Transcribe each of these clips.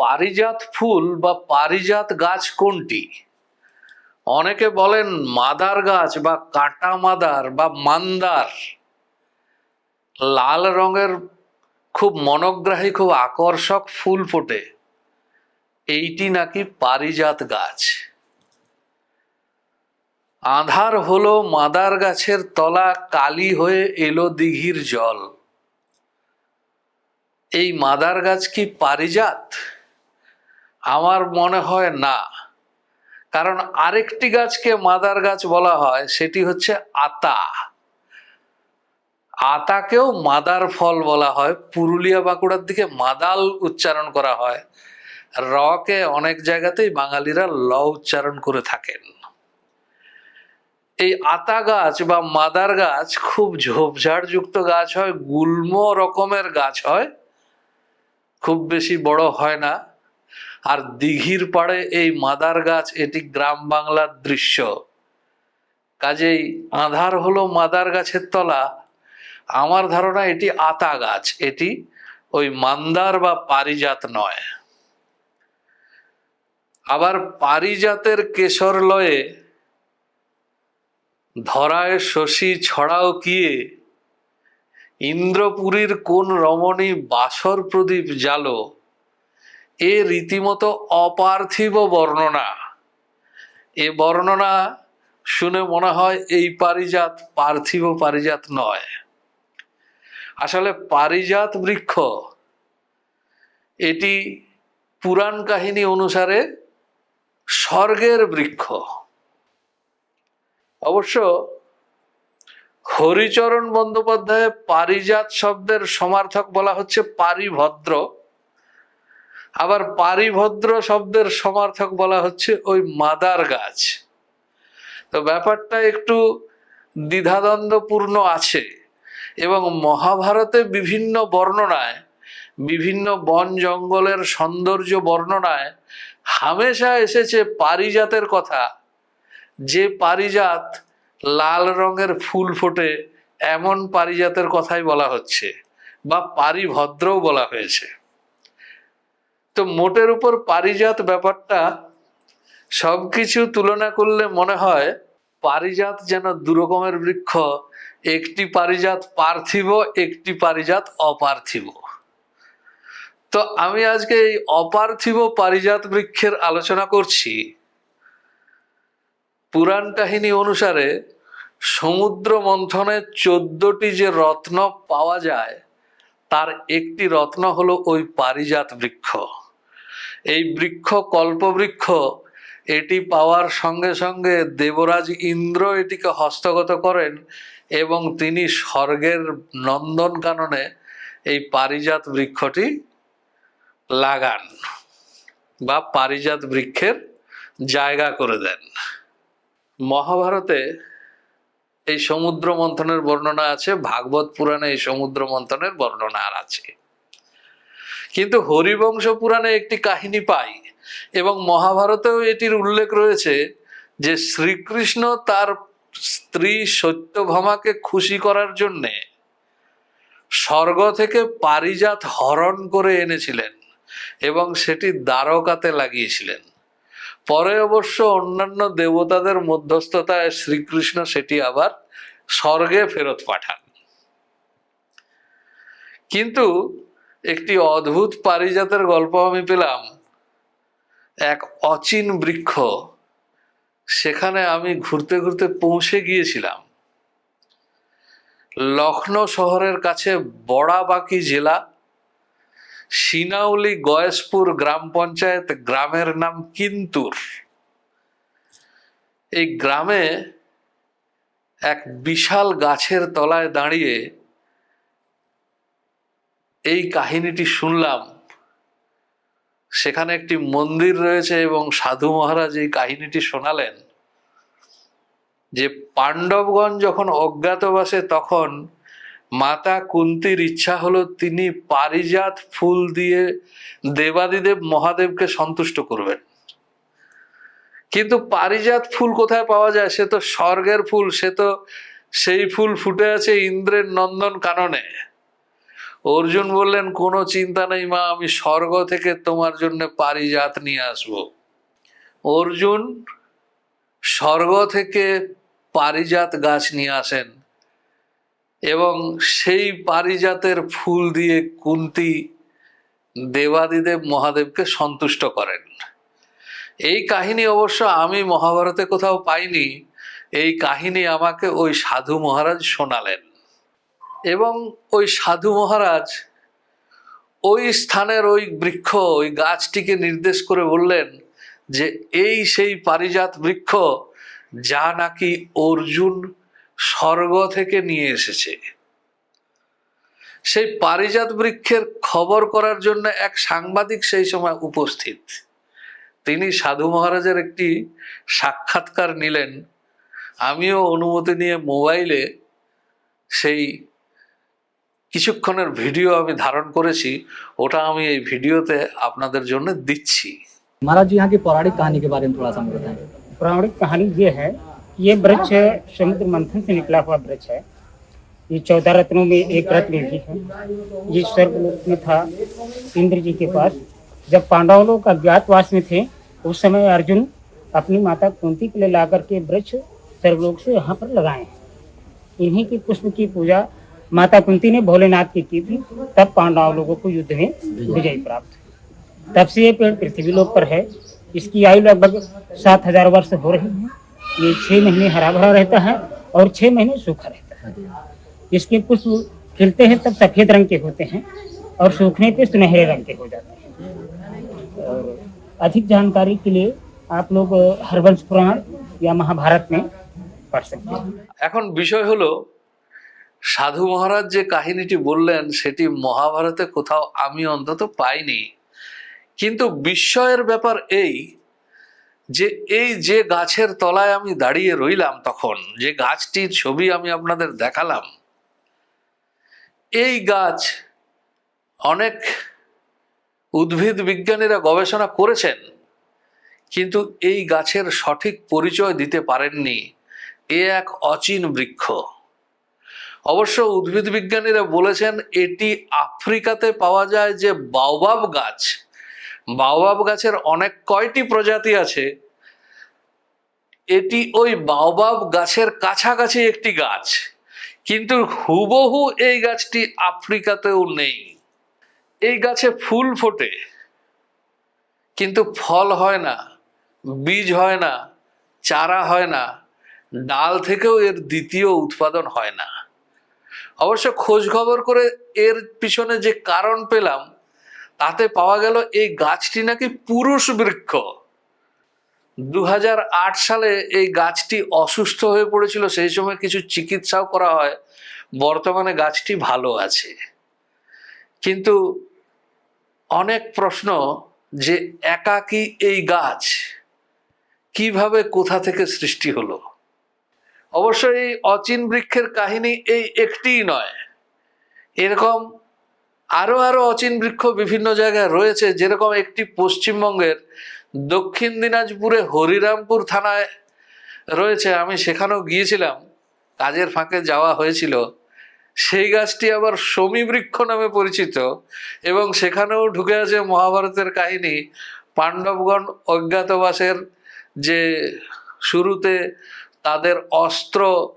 পারিজাত ফুল বা পারিজাত গাছ কোনটি? অনেকে বলেন মাদার গাছ বা কাঁটা মাদার বা মান্দার। লাল রঙের খুব মনোগ্রাহী, খুব আকর্ষক ফুল ফোটে। এইটি নাকি পারিজাত গাছ? আধার হলো মাদার গাছের তলা কালি হয়ে এলো দিঘির জল। এই মাদার গাছ কি পারিজাত? আমার মনে হয় না। কারণ আরেকটি গাছকে মাদার গাছ বলা হয়, সেটি হচ্ছে আতা। আতাকেও মাদার ফল বলা হয়। পুরুলিয়া বাঁকুড়ার দিকে মাদাল উচ্চারণ করা হয়। রকে অনেক জায়গাতেই বাঙালিরা ল উচ্চারণ করে থাকেন। এই আতা গাছ বা মাদার গাছ খুব ঝোপঝাড় যুক্ত গাছ হয়, গুল্ম রকমের গাছ হয়। খুব বেশি বড় হয় না। আর দিঘির পাড়ে এই মাদার গাছ, এটি গ্রাম বাংলার দৃশ্য। কাজেই আধার হলো মাদার গাছের তলা। আমার ধারণা এটি আতা গাছ, এটি ওই মান্দার বা পারিজাত নয়। আবার পারিজাতের কেশর লয়ে ধরায় শশী ছড়াও কিয়ে। ইন্দ্রপুরীর কোন রমণী বাসর প্রদীপ জালো এ রীতিমতো অপার্থিব বর্ণনা। এ বর্ণনা শুনে মনে হয় এই পারিজাত পার্থিব পারিজাত নয়। আসলে পারিজাত বৃক্ষ, এটি পুরাণ কাহিনী অনুসারে স্বর্গের বৃক্ষ। অবশ্য হরিচরণ বন্দ্যোপাধ্যায় পারিজাত শব্দের সমার্থক বলা হচ্ছে পারিভদ্র। আবার পারিভদ্র শব্দের সমার্থক বলা হচ্ছে ওই মাদার গাছ। তো ব্যাপারটা একটু দ্বিধাদ্বন্দ্বপূর্ণ আছে এবং মহাভারতে বিভিন্ন বর্ণনায়, বিভিন্ন বন জঙ্গলের সৌন্দর্য বর্ণনায় হামেশা এসেছে পারিজাতের কথা। যে পারিজাত লাল রঙের ফুল ফোটে এমন পারিজাতের কথাই বলা হচ্ছে বা পারিভদ্রও বলা হয়েছে। তো মোটের উপর পারিজাত ব্যাপারটা সবকিছু তুলনা করলে মনে হয় পারিজাত যেন দুরকমের বৃক্ষ, একটি পারিজাত পার্থিব, একটি পারিজাত অপার্থিব। তো আমি আজকে এই অপার্থিব পারিজাত বৃক্ষের আলোচনা করছি। পুরাণ কাহিনী অনুসারে সমুদ্র মন্থনে চোদ্দটি যে রত্ন পাওয়া যায়, তার একটি রত্ন হলো ওই পারিজাত বৃক্ষ। এই বৃক্ষ, কল্পবৃক্ষ, এটি পাওয়ার সঙ্গে সঙ্গে দেবরাজ ইন্দ্র এটিকে হস্তগত করেন এবং তিনি স্বর্গের নন্দন কাননে এই পারিজাত বৃক্ষটি লাগান বা পারিজাত বৃক্ষের জায়গা করে দেন। মহাভারতে এই সমুদ্র মন্থনের বর্ণনা আছে, ভাগবত পুরাণে এই সমুদ্র মন্থনের বর্ণনা আর আছে। কিন্তু হরিবংশ পুরাণে একটি কাহিনী পাই এবং মহাভারতেও এটির উল্লেখ রয়েছে যে শ্রীকৃষ্ণ তার স্ত্রী সত্যভামাকে খুশি করার জন্যে স্বর্গ থেকে পারিজাত হরণ করে এনেছিলেন এবং সেটি দ্বারকাতে লাগিয়েছিলেন। পরে অবশ্য অন্যান্য দেবতাদের মধ্যস্থতায় শ্রীকৃষ্ণ সেটি আবার স্বর্গে ফেরত পাঠান। কিন্তু একটি অদ্ভুত পারিজাতের গল্প আমি পেলাম। এক অচিন বৃক্ষ। সেখানে আমি ঘুরতে ঘুরতে পৌঁছে গিয়েছিলাম। লখনৌ শহরের কাছে বড়াবাকি জেলা। সিনাউলি গয়েশপুর গ্রাম পঞ্চায়েত গ্রামের নাম কিন্তুর। এই গ্রামে এক বিশাল গাছের তলায় দাঁড়িয়ে এই কাহিনীটি শুনলাম। সেখানে একটি মন্দির রয়েছে এবং সাধু মহারাজ এই কাহিনীটি শোনালেন। যে পাণ্ডবগণ যখন অজ্ঞাতবাসে তখন মাতা কুন্তির ইচ্ছা হলো তিনি পারিজাত ফুল দিয়ে দেবাদিদেব মহাদেবকে সন্তুষ্ট করবেন। কিন্তু পারিজাত ফুল কোথায় পাওয়া যায়? সে তো স্বর্গের ফুল, সে তো সেই ফুল ফুটে আছে ইন্দ্রের নন্দন কাননে অর্জুন বললেন, কোনো চিন্তা নেই মা, আমি স্বর্গ থেকে তোমার জন্য পারিজাত নিয়ে আসব। অর্জুন স্বর্গ থেকে পারিজাত গাছ নিয়ে আসেন এবং সেই পারিজাতের ফুল দিয়ে কুন্তি দেবাদিদেব মহাদেবকে সন্তুষ্ট করেন। এই কাহিনী অবশ্য আমি মহাভারতে কোথাও পাইনি। এই কাহিনী আমাকে ওই সাধু মহারাজ শোনালেন। এবং ওই সাধু মহারাজ ওই স্থানের ওই বৃক্ষ, ওই গাছটিকে নির্দেশ করে বললেন যে, এই সেই পারিজাত বৃক্ষ যা নাকি অর্জুন স্বর্গ থেকে নিয়ে এসেছে। সেই পারিজাত বৃক্ষের খবর করার জন্য এক সাংবাদিক সেই সময় উপস্থিত। তিনি সাধু মহারাজের একটি সাক্ষাৎকার নিলেন। আমিও অনুমতি নিয়ে মোবাইলে সেই কিছুক্ষণের ভিডিও আমি ধারণ করেছি ওটা আমি এই ভিডিওতে আপনাদের জন্য দিচ্ছি महाराज जी यहाँ की पौराणिक कहानी के बारे में थोड़ा सा हमें बताएं पौराणिक कहानी ये है कि ये वृक्ष समुद्र मंथन से निकला हुआ वृक्ष है ये चौदह रत्नों में एक रत्न भी है ये स्वर्गलोक में था इंद्र जी के पास जब पांडव लोग अज्ञातवास में थे उस समय अर्जुन अपनी माता कुंती के लिए ला करके वृक्ष स्वर्गलोक से यहाँ पर लगाए हैं इन्हीं की पुष्प की पूजा माता कुंती ने भोलेनाथ की की थी तब पांडव लोगों को युद्ध में विजय प्राप्त हुई तब से ये पेड़ पृथ्वी लोक पर है इसकी आयु लगभग सात हजार वर्ष हो रही है ये छह महीने हरा भरा रहता है और छह महीने सूखा रहता है इसके पुष्प खिलते हैं तब सफेद रंग के होते हैं और सूखने पे सुनहरे रंग के हो जाते हैं और अधिक जानकारी के लिए आप लोग हरवंश पुराण या महाभारत में पढ़ सकते हैं এখন বিষয় হলো সাধু মহারাজ যে কাহিনীটি বললেন, সেটি মহাভারতে কোথাও আমি অন্তত পাইনি। কিন্তু বিস্ময়ের ব্যাপার এই যে এই যে গাছের তলায় আমি দাঁড়িয়ে রইলাম তখন, যে গাছটির ছবি আমি আপনাদের দেখালাম, এই গাছ অনেক উদ্ভিদ বিজ্ঞানীরা গবেষণা করেছেন, কিন্তু এই গাছের সঠিক পরিচয় দিতে পারেননি। এ এক অচিন বৃক্ষ। অবশ্য উদ্ভিদ বিজ্ঞানীরা বলেছেন এটি আফ্রিকাতে পাওয়া যায় যে বাওবাব গাছ। বাওবাব গাছের অনেক কয়টি প্রজাতি আছে? এটি ওই বাওবাব গাছের কাছাকাছি একটি গাছ। কিন্তু হুবহু এই গাছটি আফ্রিকাতেও নেই। এই গাছে ফুল ফোটে, কিন্তু ফল হয় না, বীজ হয় না, চারা হয় না, ডাল থেকেও এর দ্বিতীয় উৎপাদন হয় না। অবশ্য খোঁজ খবর করে এর পিছনে যে কারণ পেলাম, তাতে পাওয়া গেল এই গাছটি নাকি পুরুষ বৃক্ষ। দু হাজার আট সালে এই গাছটি অসুস্থ হয়ে পড়েছিল, সেই সময় কিছু চিকিৎসাও করা হয়। বর্তমানে গাছটি ভালো আছে। কিন্তু অনেক প্রশ্ন যে একাকী এই গাছ? কীভাবে কোথা থেকে সৃষ্টি হলো? অবশ্য এই অচিন বৃক্ষের কাহিনী এই একটিই নয়। এরকম আরও আরও অচিন বৃক্ষ বিভিন্ন জায়গায় রয়েছে, যেরকম একটি পশ্চিমবঙ্গের দক্ষিণ দিনাজপুরে হরিরামপুর থানায় রয়েছে। আমি সেখানেও গিয়েছিলাম, কাজের ফাঁকে যাওয়া হয়েছিল। সেই গাছটি আবার সমী বৃক্ষ নামে পরিচিত এবং সেখানেও ঢুকে আছে মহাভারতের কাহিনী। পাণ্ডবগণ অজ্ঞাতবাসের যে শুরুতে তাদের অস্ত্র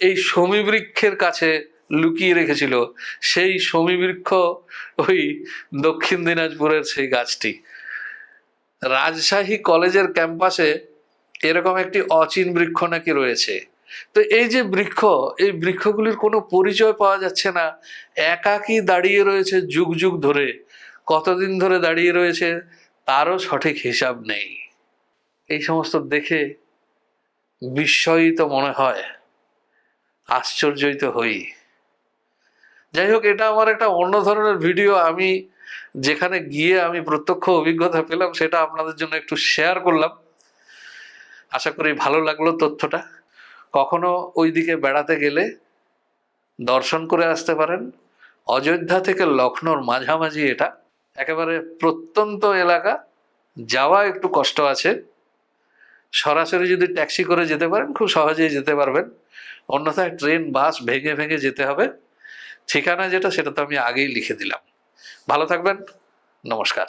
এই সমীবৃক্ষের কাছে লুকিয়ে রেখেছিল। সেই সমীবৃক্ষ ওই দক্ষিণ দিনাজপুরের সেই গাছটি। রাজশাহী কলেজের ক্যাম্পাসে এরকম একটি অচিন বৃক্ষ নাকি রয়েছে। তো এই যে বৃক্ষ, এই বৃক্ষগুলির কোনো পরিচয় পাওয়া যাচ্ছে না। একাকী দাঁড়িয়ে রয়েছে যুগ যুগ ধরে? কতদিন ধরে দাঁড়িয়ে রয়েছে? তারও সঠিক হিসাব নেই। এই সমস্ত দেখে বিস্ময়িত মনে হয়, আশ্চর্যিত হই। যাই হোক, এটা আমার একটা অন্য ধরনের ভিডিও। আমি যেখানে গিয়ে আমি প্রত্যক্ষ অভিজ্ঞতা পেলাম, সেটা আপনাদের জন্য একটু শেয়ার করলাম। আশা করি ভালো লাগল তথ্যটা। কখনো ওইদিকে বেড়াতে গেলে দর্শন করে আসতে পারেন। অযোধ্যা থেকে লখনৌর মাঝামাঝি এটা। একেবারে প্রত্যন্ত এলাকা। যাওয়া একটু কষ্ট আছে। সরাসরি যদি ট্যাক্সি করে যেতে পারেন, খুব সহজেই যেতে পারবেন। অন্যথায় ট্রেন, বাস ভেঙে ভেঙে যেতে হবে। ঠিকানা যেটা, সেটা তো আমি আগেই লিখে দিলাম। ভালো থাকবেন। নমস্কার।